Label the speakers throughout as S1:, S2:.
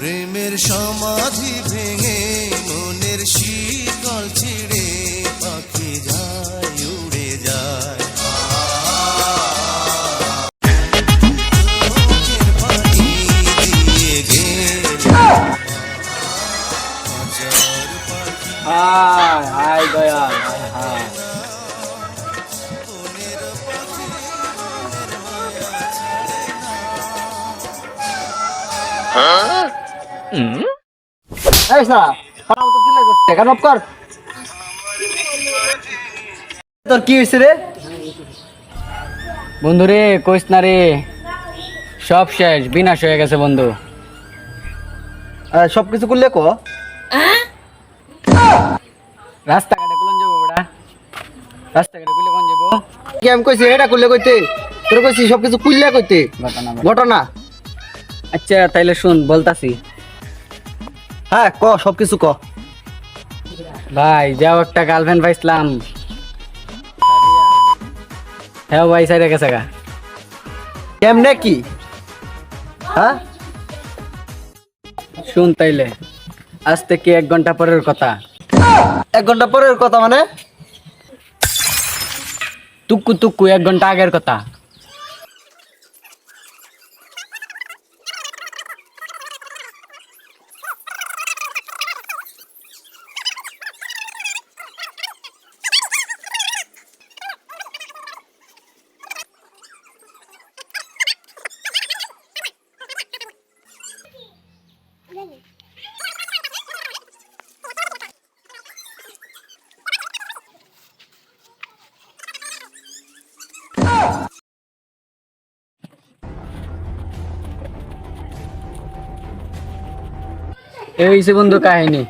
S1: প্রেমের সমাধি ভেঙে মনের শীতল ছিড়ে পাখি যায় উড়ে যায়।
S2: হায় হায় দয়াল হায় হায়?
S1: মনের
S2: এই সারা পাড়া মতো চিল্লাই যাচ্ছে। কেন কর। তোর কি হয়েছে রে?
S3: বন্ধু রে কইস না রে। সব শেষ বিনাশ হয়ে গেছে বন্ধু।
S2: সব কিছু করলে ক।
S3: রাস্তাঘাটে কোন যাব বেটা রাস্তাঘাটে কইলে কোন যাব?
S2: কি আমি কইছি এটা করলে কইতে? তোর কইছি সব কিছু কুইল্লা কইতে
S3: ঘটনা।
S2: ঘটনা।
S3: আচ্ছা তাইলে শুন বলতাছি।
S2: হ্যাঁ ক সব কিছু ক।
S3: ভাই যাও একটা গার্লফ্রেন্ড পাইছিলাম। হ্যাঁ ভাই সাইডে গেছে গা।
S2: কেমনে কি? হ্যাঁ?
S3: শুন তাইলে আজ থেকে এক ঘণ্টা পরের কথা?
S2: এক ঘণ্টা পরের কথা মানে?
S3: টুকু টুকু এক ঘণ্টা আগের কথা। এই বন্ধু কাহিনী।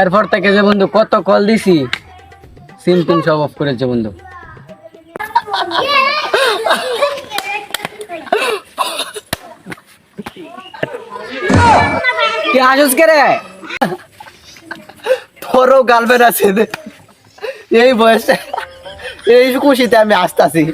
S3: এরপর থেকে যে বন্ধু কত কল দিছি সিম টিম সব অফ করেছে বন্ধু।
S2: কি হাসুস কে রে? তোরও গার্লফ্রেন্ড আছে। এই বয়সে, এই খুশিতে আমি আসতাছি